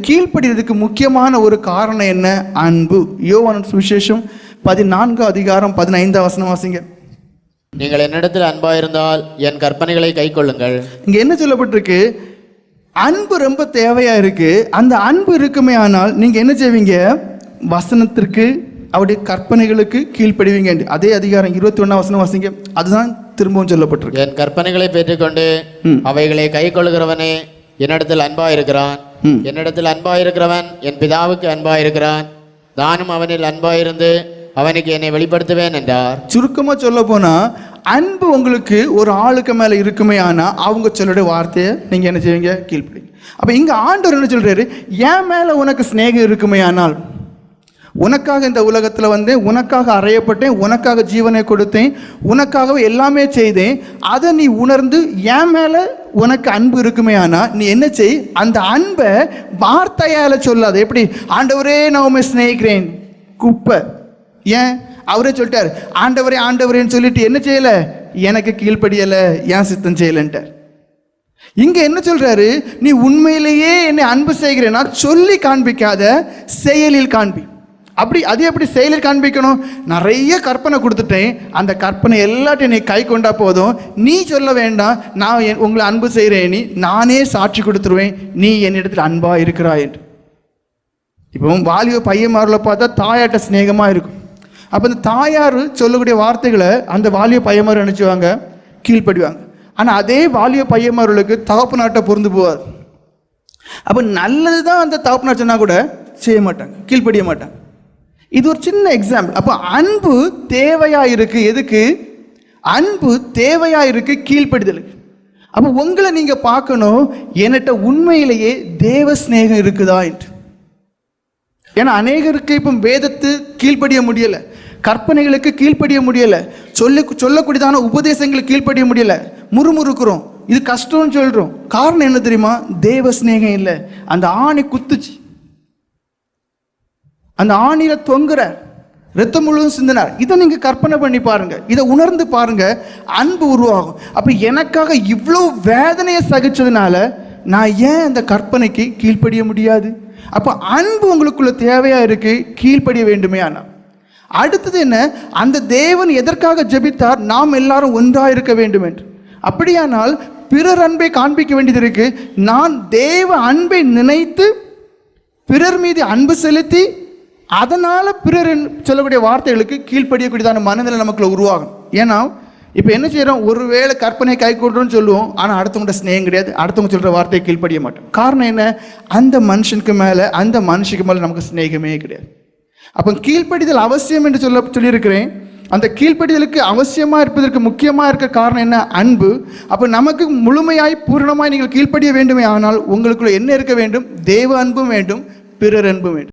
கீழ்ப்படிறதுக்கு முக்கியமான ஒரு காரணம் என்ன? அன்பு. யோவான் சுவிசேஷம் பதினான்கு அதிகாரம் பதினைந்தாம் வசனம் வாசிங்க. நீங்கள் என்னிடத்தில் அன்பாயிருந்தால் என் கற்பனைகளை கைக்கொள்ளுங்கள் இங்க என்ன சொல்லப்பட்டிருக்கு? அன்பு ரொம்ப தேவையா இருக்கு. அந்த அன்பு இருக்குமே ஆனால் நீங்க என்ன செய்வீங்க? வசனத்திற்கு அவருடைய கற்பனைகளுக்கு கீழ்ப்படிவீங்க அதே அதிகாரம் இருபத்தி ஒண்ணாம் வசனம் வாசிங்க. அதுதான் திரும்பவும் சொல்லப்பட்டிருக்கு. என் கற்பனைகளை பெற்றுக்கொண்டு. அவைகளை கைக்கொள்கிறவனே என்னிடத்தில் அன்பாயிருக்கிறான் ம். என்னிடத்தில் அன்பாயிருக்கிறவன் என் பிதாவுக்கு அன்பாயிருக்கிறான். நானும் அவனில் அன்பாயிருந்து அவனுக்கு என்னை வெளிப்படுத்துவேன் என்றார். சுருக்கமா சொல்ல போனா அன்பு உங்களுக்கு ஒரு ஆளுக்கு மேல இருக்குமே ஆனா அவங்க சொல்லுடைய வார்த்தையை நீங்க என்ன செய்வீங்க? கீழ்ப்படிங்க. அப்ப இங்க ஆண்டவர் என்ன சொல்றாரு? என் மேல உனக்கு சிநேகம் இருக்குமே ஆனால் உனக்காக இந்த உலகத்தில் வந்தேன் உனக்காக அறையப்பட்டேன் உனக்காக ஜீவனை கொடுத்தேன் உனக்காகவே எல்லாமே செய்தேன். அதை நீ உணர்ந்து என் மேலே உனக்கு அன்பு இருக்குமே ஆனால் நீ என்ன செய்? அந்த அன்பை வார்த்தையால் சொல்லாத. எப்படி? ஆண்டவரே நான் உண்மை சிநேகிக்கிறேன். குப்பை. ஏன்? அவரே சொல்லிட்டார் ஆண்டவரே ஆண்டவரேன்னு சொல்லிட்டு என்ன செய்யலை? எனக்கு கீழ்ப்படியலை. ஏன் சித்தம் செய்யலைன்ட்டார். இங்க என்ன சொல்றாரு? நீ உண்மையிலேயே என்னை அன்பு செய்கிறேன்னா சொல்லி காண்பிக்காத செயலில் காண்பி. அப்படி அது எப்படி செயலில் காண்பிக்கணும்? நிறைய கற்பனை கொடுத்துட்டேன். அந்த கற்பனை எல்லாத்தையும் நீ கை கொண்டா போதும். நீ சொல்ல வேண்டாம். நான் என்- உங்களை அன்பு செய்கிறேன் நீ. நானே சாட்சி கொடுத்துருவேன். நீ என்னிடத்தில் அன்பாக இருக்கிறாய் என்று. இப்போ வாலிப பையன்மாரில் பார்த்தா தாயாட்ட சிநேகமாக இருக்கும். அப்போ இந்த தாயார் சொல்லக்கூடிய வார்த்தைகளை அந்த வாலிப பையன்மார் நினச்சிவாங்க கீழ்ப்படிவாங்க. ஆனால் அதே வாலிப பையன்மார்களுக்கு தகப்பு நாட்டை பொருந்து போவார் அப்போ நல்லது தான் அந்த தகப்பு நாட்டை சொன்னால் கூட செய்ய மாட்டாங்க. கீழ்ப்படிய மாட்டாங்க. இது ஒரு சின்ன எக்ஸாம்பிள் அப்போ அன்பு தேவையா இருக்கு? எதுக்கு? அன்பு தேவையா இருக்கு? கீழ்ப்படுதலுக்கு. அப்போ உங்களை நீங்க பார்க்கணும் என்கிட்ட உண்மையிலேயே தேவ சிநேகம் இருக்குதா என்று. ஏன்னா அநேகருக்கு இப்போ வேதத்து கீழ்ப்படிய முடியலை. கற்பனைகளுக்கு கீழ்ப்படிய முடியலை. சொல்லி சொல்லக்கூடியதான உபதேசங்களுக்கு கீழ்ப்படிய முடியல. முறுமுறுக்கிறோம். இது கஷ்டம்னு சொல்கிறோம் காரணம் என்ன தெரியுமா? தேவ சிநேகம் இல்லை. அந்த ஆணி குத்துச்சு. அந்த ஆணில தொங்குற ரத்தம் முழுவதும் சிந்தினார். இதை நீங்கள் கற்பனை பண்ணி பாருங்க. இதை உணர்ந்து பாருங்க. அன்பு உருவாகும். அப்போ எனக்காக இவ்வளோ வேதனையை சகிச்சதுனால நான் ஏன் அந்த கற்பனைக்கு கீழ்ப்படிய முடியாது? அப்போ அன்பு உங்களுக்குள்ள தேவையாக இருக்கு? கீழ்ப்படிய வேண்டுமே ஆனால் அடுத்தது என்ன? அந்த தேவன் எதற்காக ஜெபித்தார்? நாம் எல்லாரும் ஒன்றாக இருக்க வேண்டும் என்று. அப்படியானால் பிறர் அன்பை காண்பிக்க வேண்டியது இருக்கு. நான் தேவ அன்பை நினைத்து பிறர் மீது அன்பு செலுத்தி அதனால் பிறர் சொல்லக்கூடிய வார்த்தைகளுக்கு கீழ்ப்படியக்கூடியதான மனநிலை நமக்குள்ள உருவாகும். ஏன்னா இப்போ என்ன செய்கிறோம் ஒருவேளை கற்பனை கை கொள்றோம்னு சொல்லுவோம். ஆனால் அடுத்தவங்கள்ட்ட ஸ்னேகம் கிடையாது. அடுத்தவங்க சொல்கிற வார்த்தையை கீழ்ப்படிய மாட்டோம். காரணம் என்ன? அந்த மனுஷனுக்கு மேலே அந்த மனுஷனுக்கு மேலே நமக்கு ஸ்னேகமே கிடையாது. அப்போ கீழ்ப்படிதல் அவசியம் என்று சொல்ல சொல்லியிருக்கிறேன். அந்த கீழ்ப்படிதலுக்கு அவசியமாக இருப்பதற்கு முக்கியமாக இருக்க காரணம் என்ன? அன்பு. அப்போ நமக்கு முழுமையாய் பூரணமாய் நீங்கள் கீழ்ப்படிய வேண்டுமே ஆனால் உங்களுக்குள்ள என்ன இருக்க வேண்டும்? தேவ அன்பும் வேண்டும் பிறர் அன்பும் வேண்டும்.